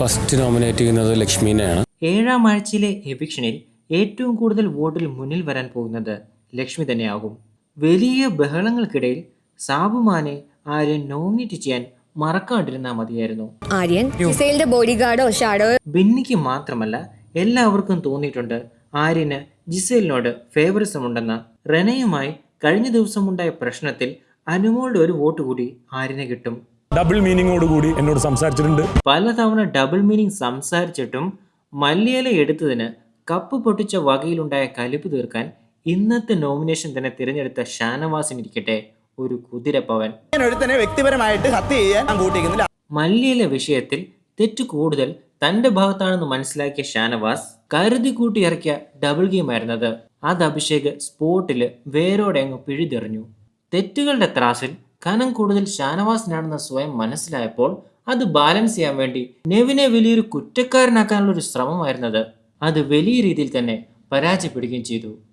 First nominate ചെയ്യുന്നത് ലക്ഷ്മീനെയാണ്. ഏഴാം ആഴ്ചയിലെ എവിക്ഷനിൽ ഏറ്റവും കൂടുതൽ വോട്ടിൽ മുന്നിൽ വരാൻ പോകുന്നത് ലക്ഷ്മി തന്നെയാകും. വലിയ ബഹളങ്ങൾക്കിടയിൽ സാബുമാനെ ആര്യൻ നോമിനേറ്റ് ചെയ്യാൻ മറക്കാണ്ടിരുന്നാൽ മതിയായിരുന്നു. ആര്യൻ ജിസൈലിന്റെ ബോഡി ഗാർഡോ ഷാഡോ? ബെന്നിക്ക് മാത്രമല്ല എല്ലാവർക്കും തോന്നിയിട്ടുണ്ട് ആര്യന് ജിസേലിനോട് ഫേവറിസം ഉണ്ടെന്ന്. റെനയുമായി കഴിഞ്ഞ ദിവസമുണ്ടായ പ്രശ്നത്തിൽ അനുമോളുടെ ഒരു വോട്ട് കൂടി ആര്യന് കിട്ടും. ഡബിൾ മീനിങ്ങോട് കൂടി എന്നോട് സംസാരിച്ചിട്ടുണ്ട്. പലതവണ ഡബിൾ മീനിങ് സംസാരിച്ചിട്ടും മല്ലിയില എടുത്തതിന് കപ്പ് പൊട്ടിച്ച വകയിലുണ്ടായ കലിപ്പ് തീർക്കാൻ ഇന്നത്തെ നോമിനേഷൻ തന്നെ തിരഞ്ഞെടുത്ത ഷാനവാസിനിരിക്കട്ടെ ഒരു കുതിരപ്പവൻ ഞാൻ ഒരുത്തനെ വ്യക്തിപരമായിട്ട് ഹത്യ ചെയ്യാൻ ഞാൻ കൂട്ടിക്കുന്നില്ല മല്ലിയില വിഷയത്തിൽ തെറ്റ് കൂടുതൽ തന്റെ ഭാഗത്താണെന്ന് മനസ്സിലാക്കിയ ഷാനവാസ് കരുതി കൂട്ടി ഇറക്കിയ ഡബിൾ ഗെയിം ആയിരുന്നത്. അത് അഭിഷേക് സ്പോട്ടിൽ വേരോടെ അങ്ങ് പിഴുതെറിഞ്ഞു. തെറ്റുകളുടെ ത്രാസിൽ കനം കൂടുതൽ ഷാനവാസിനാണെന്ന് സ്വയം മനസ്സിലായപ്പോൾ അത് ബാലൻസ് ചെയ്യാൻ വേണ്ടി നെവിനെ വലിയൊരു കുറ്റക്കാരനാക്കാനുള്ള ഒരു ശ്രമമായിരുന്നത് അത് വലിയ രീതിയിൽ തന്നെ പരാജയപ്പെടുകയും ചെയ്തു.